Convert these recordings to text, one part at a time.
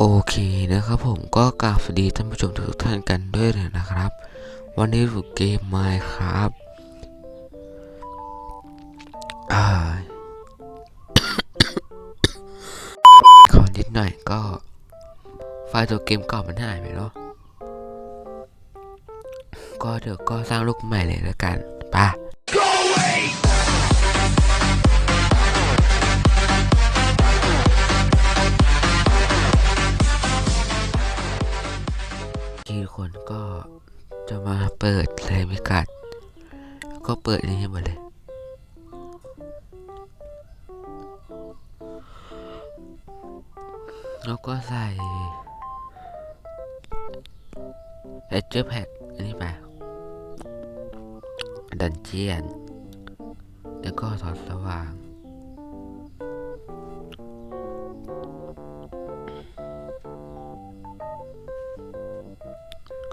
โอเคนะครับผมก็กราบสวัสดีท่านผู้ชมทุกท่านกันด้วยเลยนะครับ วันนี้อยู่เกมไมค์ครับอขอนิดหน่อยก็ไฟล์ตัวเกมเก่ามันหายไปเนาะก็เดี๋ยวก็สร้างลูกใหม่เลยแล้วกันไป่ะ เปิดอันนี้ให้หมดเลยแล้วก็ใส่เอเจอร์แพ็กอันนี้ไปดันเจียน แล้วก็ทอดสว่าง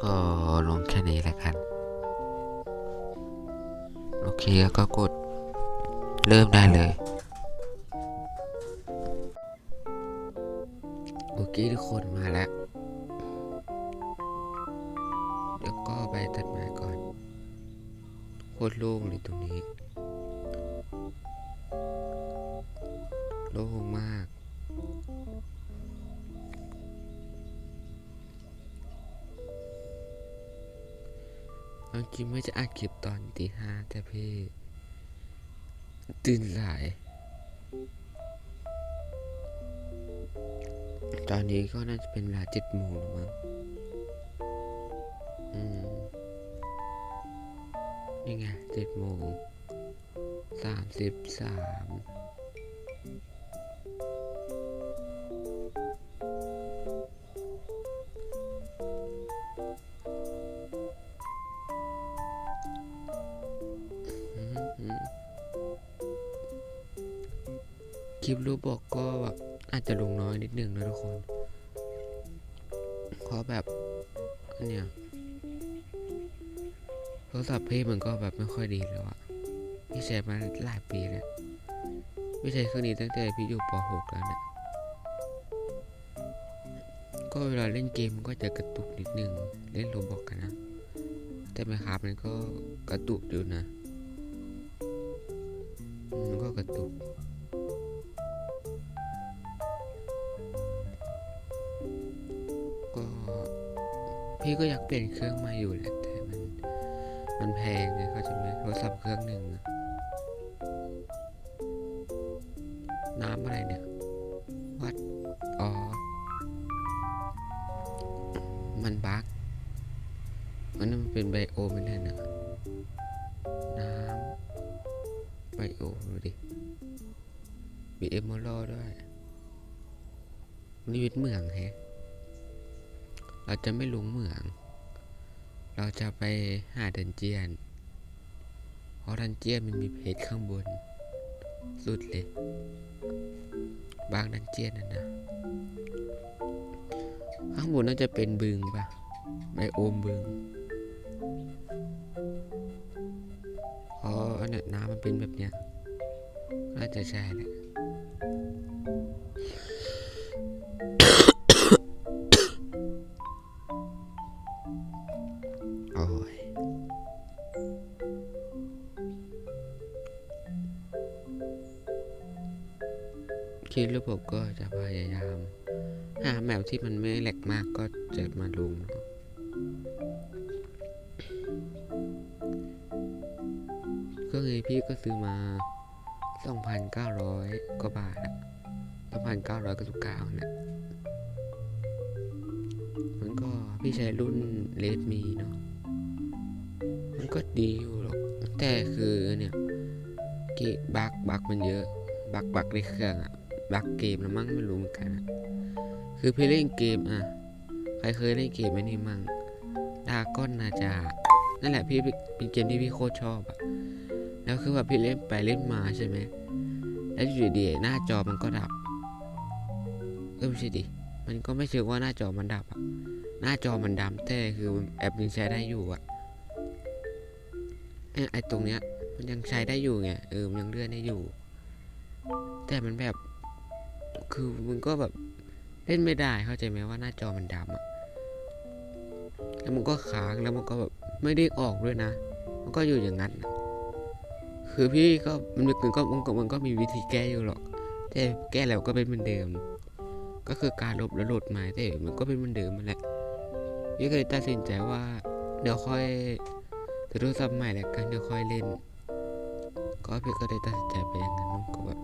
ก็ลงแค่นี้แล้วกัน เคแล้วก็กดเริ่มได้เลย โอเคทุกคนมาแล้ว เดี๋ยวก็ไปตัดไม้ก่อน โคตรโล่งเลยตรงนี้ โล่งมาก เอาจริงไม่จะอัดคลิปตอนตีห้าแต่พี่ตื่นสาย ตอนนี้ก็น่าจะเป็นเวลาเจ็ดโมงแล้วมั้งอืมนี่ไงเจ็ดโมงสามสิบสาม รศัพท์พี่มันก็แบบไม่ค่อยดีแล้วอะพี่ใช้มาหลายปีแล้วพี่ใช้เครื่องนี้ตั้งแต่พี่อยู่ป .6 แล้วเนี่ยก็เวลาเล่นเกมก็จะกระตุกนิดนึงเล่นโรบอกกันนะ แต่ไม่ครับมันก็กระตุกอยู่นะมันก็กระตุกก็พี่ก็อยากเปลี่ยนเครื่องมาอยู่แหละ มันแพงไงเขาใจไหมโทรศัพท์เครื่องหนึ่งน้ำอะไรเนี่ย วัด อ๋อ มันบั๊กมันนนมันเป็นไบโอไม่แน่นะน้ำไบโอดูดิ มีเอมอลด้วยนี่วิทย์เมืองแฮะ เราจะไม่ลงเหมือง เราจะไปหาดันเจียน เพราะดันเจียนมันมีเพจข้างบน สุดเลย บางดันเจียนนั่นนะข้างบนน่าจะเป็นบึงปะไบโอมบึงเพราะอันเนี้ยน้ำมันเป็นแบบเนี้ยน่าจะใช่แหละ ที่มันไม่แหลกมากก็จะมาลงเนาะเครื่องนี้พี่ก็ซื้อมา 2,900 กว่าบาทอะ2,900ก็ทุกกาวเนี่ยมันก็พี่ใช้รุ่นเลดมีเนาะมันก็ดีอยู่หรอก แต่คือเนี่ยเกมบักบักมันเยอะ บักบักในเครื่องอะบักเกมแล้วมั้งไม่รู้เหมือนกันอะ คือพี่เล่นเกมอะใครเคยเล่นเกมไหมนี่มั่งดาก้อนนาจา นั่นแหละพี่เป็นเกมที่พี่โคตรชอบอะแล้วคือแบบพี่เล่นไปเล่นมาใช่ไหม แล้วอยู่ดีๆหน้าจอมันก็ดับ เออไม่ใช่ดิ มันก็ไม่เชิงว่าหน้าจอมันดับอะหน้าจอมันดำแต่คือแอปยังใช้ได้อยู่อะไอ้ตรงเนี้ยมันยังใช้ได้อยู่ไง เออ มันยังเลื่อนได้อยู่ แต่มันแบบ คือมึงก็แบบ เล่นไม่ได้เข้าใจไหมว่าหน้าจอมันดำอะแล้วมันก็ค้างแล้วมันก็แบบไม่ได้ออกด้วยนะ มันก็อยู่อย่างนั้น คือพี่ก็มันมันก็มันก็มันก็มีวิธีแก้อยู่หรอก แต่แก้แล้วก็เป็นเหมือนเดิม ก็คือการลบแล้วโหลดใหม่แต่มันก็เป็นเหมือนเดิมมันแหละพี่ก็เลยตัดสินใจว่า เดี๋ยวค่อยจะโทรศัพท์ใหม่แล้วกันเดี๋ยวค่อยเล่น ก็พี่ก็ได้ตัดสินใจไปอย่างนั้นก็แบบ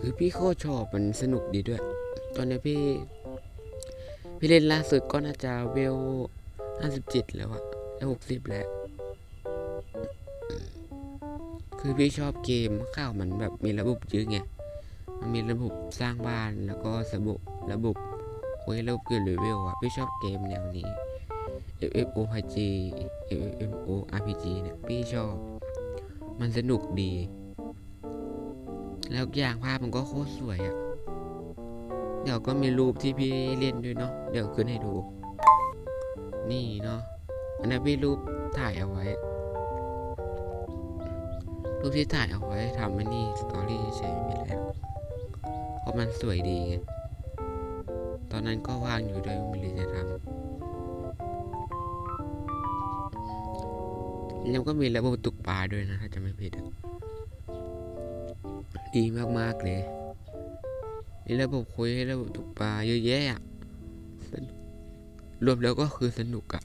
คือพี่โคตรชอบมันสนุกดีด้วย ตอนนี้พี่ พี่เล่นล่าสุดก็น่าจะเวลห้าสิบเจ็ดแล้วอะแล้วหกสิบแล้ว คือพี่ชอบเกมข้าวมันแบบมีระบบเยอะไง มันมีระบบสร้างบ้านแล้วก็ระบบระบบโอ้ยระบบเกินเลเวลอะพี่ชอบเกมแนวนี้ FFOPG FFORPG เนี่ยพี่ชอบ มันสนุกดี แล้วอย่างภาพมันก็โคตรสวยอะ เดี๋ยวก็มีรูปที่พี่เล่นด้วยเนาะ เดี๋ยวขึ้นให้ดู นี่เนาะ อันนั้พี่รูปถ่ายเอาไว้ รูปที่ถ่ายเอาไว้ทำไอ้นี่สตอรี่เฉยๆไม่มีอะไรหรอกเพราะมันสวยดีไง ตอนนั้นก็ว่างอยู่ด้วยไม่รู้จะทำแล้วก็มีระบบตกปลาด้วยนะ ถ้าจะไม่ผิด ดีมากๆเลย มีระบบคุยให้ระบบตกปลาเยอะแยะรวมแล้วก็คือสนุกอะ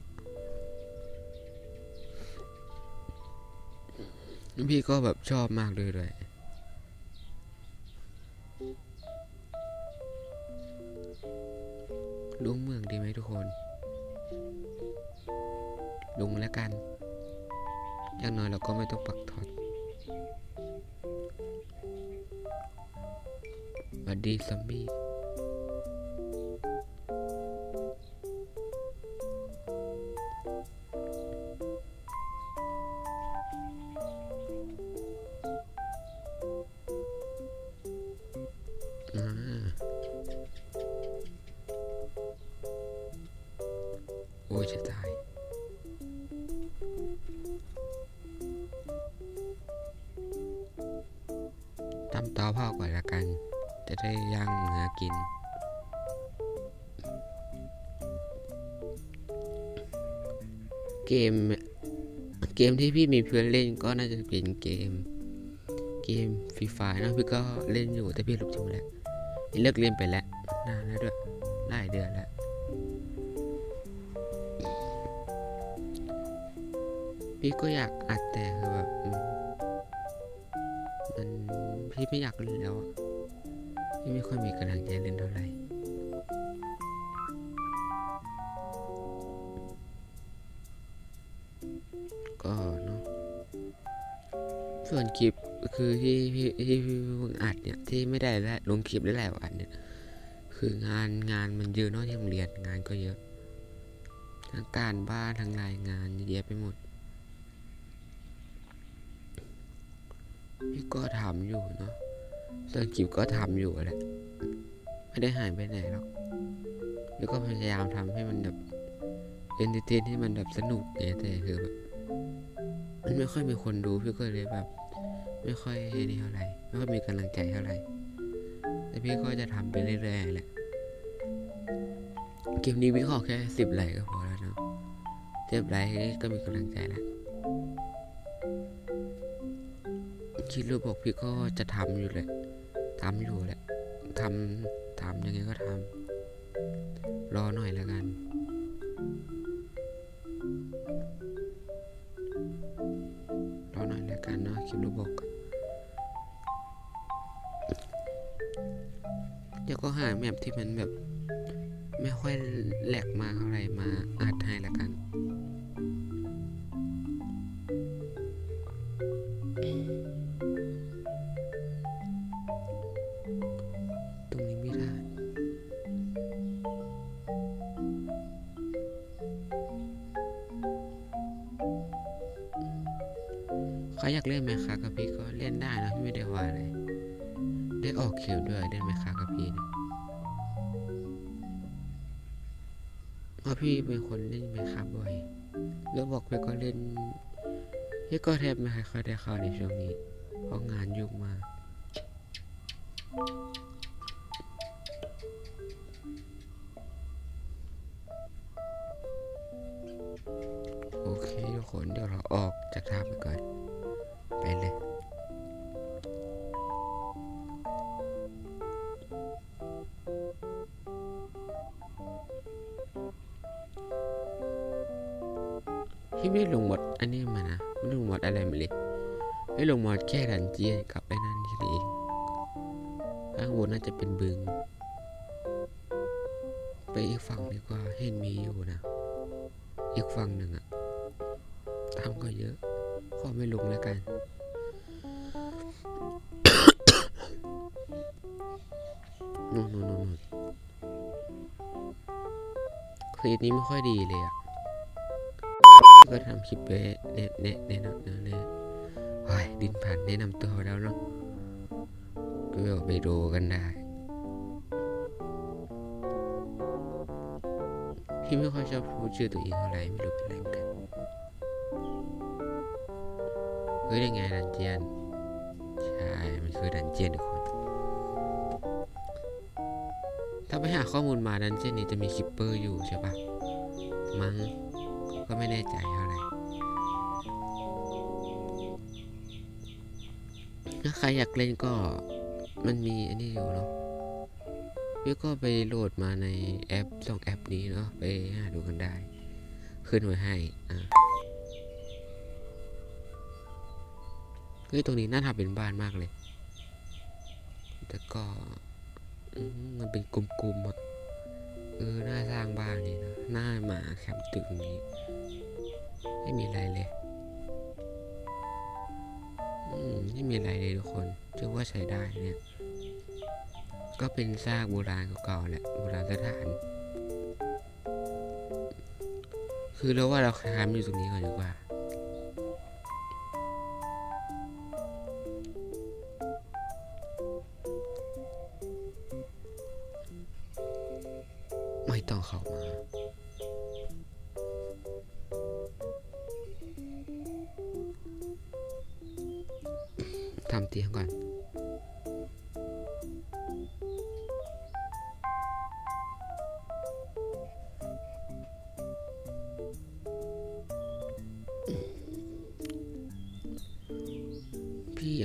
พี่ก็แบบชอบมากเลยเลยลุงเมืองดีไหมทุกคน ลุงแล้วกัน อย่างน้อยเราก็ไม่ต้องปักถอด สวัสดีซอมบี้อ่โอ้ยจะตายทำเตาเผาก่อนละกัน จะได้ย่างเนื้อกิน เกมเกมที่พี่มีเพื่อนเล่นก็น่าจะเป็นเกม เกมฟรีไฟนะพี่ก็เล่นอยู่แต่พี่ลบทิ้งไปแล้วพี่เลิกเล่นไปแล้วนานแล้วด้วยหลายเดือนแล้วพี่ก็อยากอัดแต่คือแบบมมันพี่ไม่อยากเล่นแล้วอะ พี่ไม่ค่อยมีกำลังใจเล่นเท่าไหร่ก็เนาะส่วนคลิปคือที่พี่ที่พี่เพิ่งอัดเนี่ยที่ไม่ได้และลงคลิปได้หลายวันเนี่ย คืองานงานมันเยอะเนอะที่โรงเรียนงานก็เยอะ ทั้งการบ้านทั้งรายงานเยอะแยะไปหมดพี่ก็ทำอยู่เนาะ ส่วนคลิปก็ทำอยู่แหละไม่ได้หายไปไหนหรอกพี่ก็พยายามทำให้มันแบบเอนเตอร์เทนให้มันแบบสนุกไงแต่คือแบบมันไม่ค่อยมีคนดูพี่ก็เลยแบบ ไม่ค่อยนี่เท่าไหร่ไม่ค่อยมีกำลังใจเท่าไหร่แต่พี่ก็จะทำไปเรื่อยๆแหละเกมนี้พี่ขอแค่สิบไลค์ก็พอแล้วเนาะสิบไลค์ก็มีกำลังใจแล้วคิดรูปบอกพี่ก็จะทำอยู่แหละ ทำอยู่แหละทำทำยังไงก็ทำรอหน่อยแล้วกัน รอหน่อยแล้วกันเนาะคลิปรูบอกเดี๋ยวก็หาแมปที่มันแบบ ไม่ค่อยแหลกมากเท่าไหร่มาอัดให้ละกัน นไหมคะกับพี่ก็เล่นได้นะพี่ไม่ได้ว่าเลยได้ออกคิวด้วยเล่นไหมคะกับพี่นะเพราะพี่เป็นคนเล่นไหมคะบ่อยแล้วบอกไปก็เล่นพี่ก็แทบไม่ค่อยได้เข้าในช่วงนี้เพราะงานยุ่งมากโอเคทุกคนเดี๋ยวเราออกจากท่าไปก่อน ไปเลยพี่ไม่ได้ลงหมดอันนี้มานะ ไม่ลงหมดอะไรมาเลย ไม่ลงหมดแค่ดันเจียนกับไอ้นั่นทีเองข้างบนน่าจะเป็นบึง ไปอีกฝั่งดีกว่าเห็นมีอยู่นะ อีกฝั่งหนึ่งอะทำก็เยอะ ขอไม่ลงแล้วกันนู่นนู่นนู่นคลิปนี้ไม่ค่อยดีเลยอะก็ทำคลิปไปแนะแนะแนะนำแนะแนะโอ้ยดินผ่านแนะนำตัวแล้วเนาะก็ไปดูกันได้ พี่ไม่ค่อยชอบพูดชื่อตัวเองเท่าไหร่ไม่รู้เป็นไรเหมือนกัน เฮ้ยยังไงดันเจียน ใช่ มันคือดันเจียนทุกคน ถ้าไปหาข้อมูลมาดันเจียนนี้จะมีคิปเปอร์อยู่ใช่ปะมั้งก็ไม่แน่ใจเท่าไหร่ถ้าใครอยากเล่นก็มันมีอันนี้อยู่เนาะพี่ก็ไปโหลดมาในแอปสองแอปนี้เนาะไปหาดูกันได้ ขึ้นไว้ให้อ่า เฮ้ยตรงนี้น่าทำเป็นบ้านมากเลย แต่ก็มันเป็นกลมๆอะเออ น่าสร้างบ้านนี่นะ น่ามาแคมป์ตึกนี้ ไม่มีอะไรเลย อืม ไม่มีอะไรเลยทุกคนเชื่อว่าใช้ได้เนี่ย ก็เป็นซากโบราณเก่าๆแหละ โบราณสถาน คือเราว่าเราค้ามอยู่ตรงนี้ก่อนดีกว่า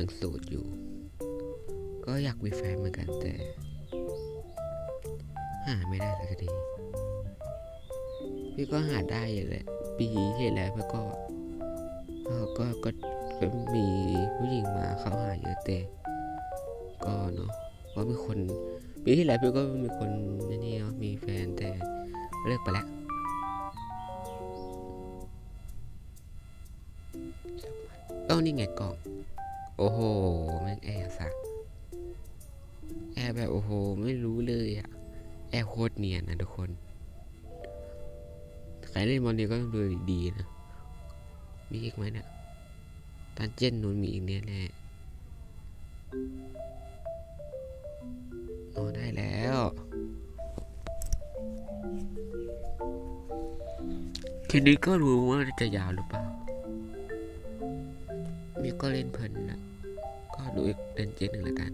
ังโสดอยู่ ก็อยากมีแฟนเหมือนกันแต่ หาไม่ได้สักทีพี่ก็หาได้แหละปีที่แล้วพี่ก็ก็ก็ก็มีผู้หญิงมาเข้าหาเยอะแต่ก็เนาะก็มีคนปีที่แล้วพี่ก็มีคนนี่เนาะมีแฟนแต่เลิกไปแล้วเอ้านี่ไงกล่อง โอ้โหแม่งแอร์สักแอร์แบบโอ้โห ไม่รู้เลยอะแอร์โคตรเนียนนะทุกคนใครเล่นมอนนี้ก็ต้องดูดีๆนะ มีอีกไหมเนี่ยตันเจนนู้นมีอีกแน่แน่ๆอ๋อได้แล้วคลิปนี้ก็รู้ว่าจะยาวหรือเปล่า มีก็เล่นเพลินนะ ดูอีกเดนเจนหนึ่งละกัน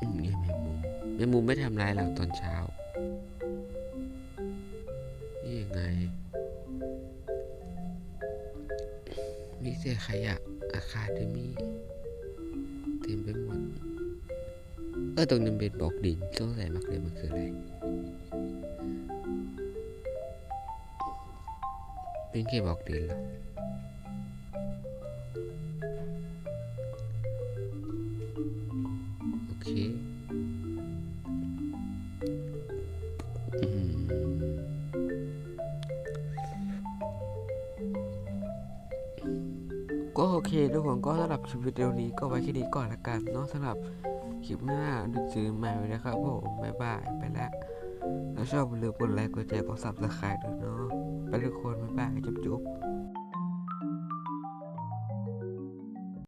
อืมนี่แมงมุมแมงมุมไม่ทำร้ายเราตอนเช้า นี่ยังไง มีเศษขยะอาคาเดมี่เต็มไปหมด เออตรงนั้เป็นบอกดินสงสัยมากเลยมันคืออะไร เป็นแค่บอกดินเหรอโอเคก็โอเคทุกคนก็สำหรับคลิปวิดีโอนี้ก็ไว้แค่นี้ก่อนละกันเนาะสำหรับคลิปหน้าดึกซื้อใหม่ไว้นะครับผมบ๊ายบายไปแล้วแล้วชอบอย่าลืมกดไลค์กดแชร์กดซับสไครต์ด้วยเนาะ ไปทุกคนบ๊ายบายจุ๊บ